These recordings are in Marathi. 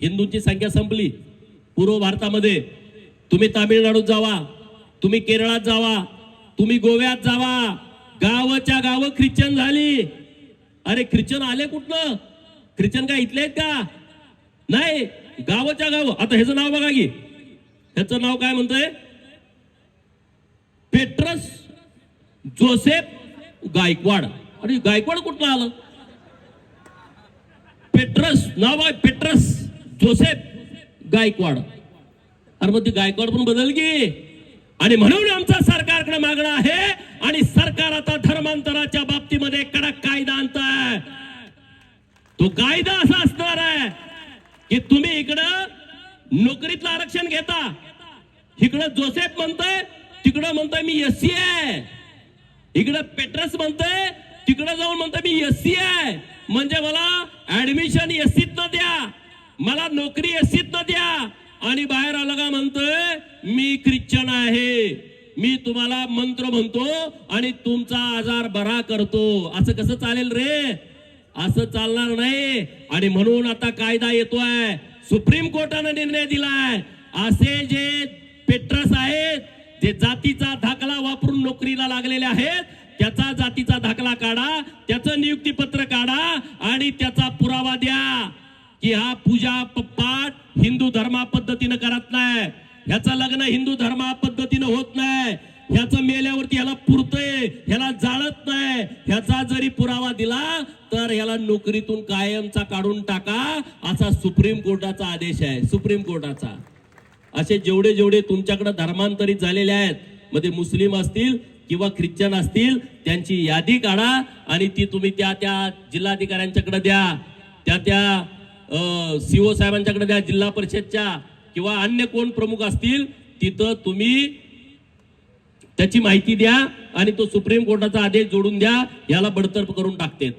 हिंदूंची संख्या संपली. पूर्व भारतामध्ये तुम्ही तामिळनाडूत जावा तुम्ही केरळात जावा तुम्ही गोव्यात जावा. गावच्या गाव ख्रिश्चन झाली. अरे ख्रिश्चन आले कुठनं? ख्रिश्चन काय इथले आहेत का? नाही गावच्या गाव. आता ह्याचं नाव बघा की. ह्याचं नाव काय म्हणतंय? Petrus Joseph Gaikwad. अरे गायकवाड कुठलं आलं? पेट्रस नाव आहे पेट्रस. जोसेफ गायकवाड. अरे मग ती गायकवाड पण बदल की. आणि म्हणून आमचा सरकारकडे मागणं आहे आणि सरकार आता धर्मांतराच्या बाबतीमध्ये कडक कायदा आणताय. तो कायदा असा असणार आहे की तुम्ही इकडं नोकरीतलं आरक्षण घेता. इकडं जोसेफ म्हणतोय तिकडं म्हणतोय मी एससी आहे. इकडं पेट्रस म्हणतोय तिकडं जाऊन म्हणतोय मी एससी आहे. म्हणजे मला ऍडमिशन एससीत न द्या. मला नोकरी एससीत न द्या. आणि बाहेर आलं का म्हणतोय मी ख्रिश्चन आहे. मी तुम्हाला मंत्र म्हणतो आणि तुमचा आजार बरा करतो. असं कसं चालेल रे? असं चालणार नाही. आणि म्हणून आता कायदा येतोय. सुप्रीम कोर्टानं निर्णय दिलाय. असे जे पेट्रस आहेत जे जातीचा दाखला वापरून नोकरीला लागलेले आहेत त्याचा जातीचा दाखला काढा त्याचं नियुक्तीपत्र काढा आणि त्याचा पुरावा द्या. की हा पूजा प- पाठ हिंदू धर्मा पद्धतीनं करत नाही. ह्याचं लग्न हिंदू धर्मा पद्धतीनं होत नाही. ह्याचं मेल्यावरती ह्याला पुरतय ह्याला जाळत नाही. ह्याचा जरी पुरावा दिला तर ह्याला नोकरीतून कायमचा काढून टाका असा सुप्रीम कोर्टाचा आदेश आहे. सुप्रीम कोर्टाचा. असे जेवढे जेवढे तुमच्याकडे धर्मांतरित झालेले आहेत मध्ये मुस्लिम असतील किंवा ख्रिश्चन असतील त्यांची यादी काढा आणि ती तुम्ही त्या त्या जिल्हाधिकाऱ्यांच्याकडे द्या. त्या त्या सीओ साहेबांच्याकडे द्या जिल्हा परिषदच्या किंवा अन्य कोण प्रमुख असतील तिथं तुम्ही त्याची माहिती द्या आणि तो सुप्रीम कोर्टाचा आदेश जोडून द्या याला बडतर्फ करून टाकते.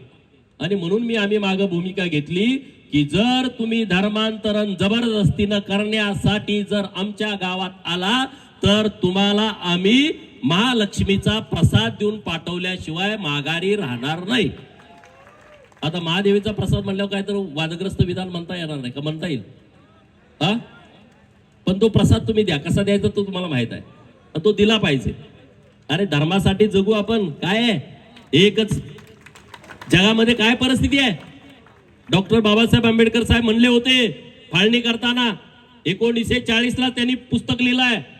आणि म्हणून मी आम्ही माग भूमिका घेतली की जर तुम्ही धर्मांतरण जबरदस्तीनं करण्यासाठी जर आमच्या गावात आला तर तुम्हाला आम्ही महालक्ष्मीचा प्रसाद देऊन पाठवल्याशिवाय माघारी राहणार नाही. आता महादेवीचा प्रसाद म्हणल्यावर काय तर वादग्रस्त विधान म्हणता येणार नाही का? म्हणता येईल. हा? पण तो प्रसाद तुम्ही द्या. कसा द्यायचा तो तुम्हाला माहीत आहे. तो दिला पाहिजे. अरे धर्मासाठी जगू आपण. काय आहे? एकच. जगामध्ये काय परिस्थिती आहे? डॉक्टर बाबासाहेब आंबेडकर साहेब म्हणले होते फाळणी करताना एकोणीसशे चाळीसला त्यांनी पुस्तक लिहिलं आहे.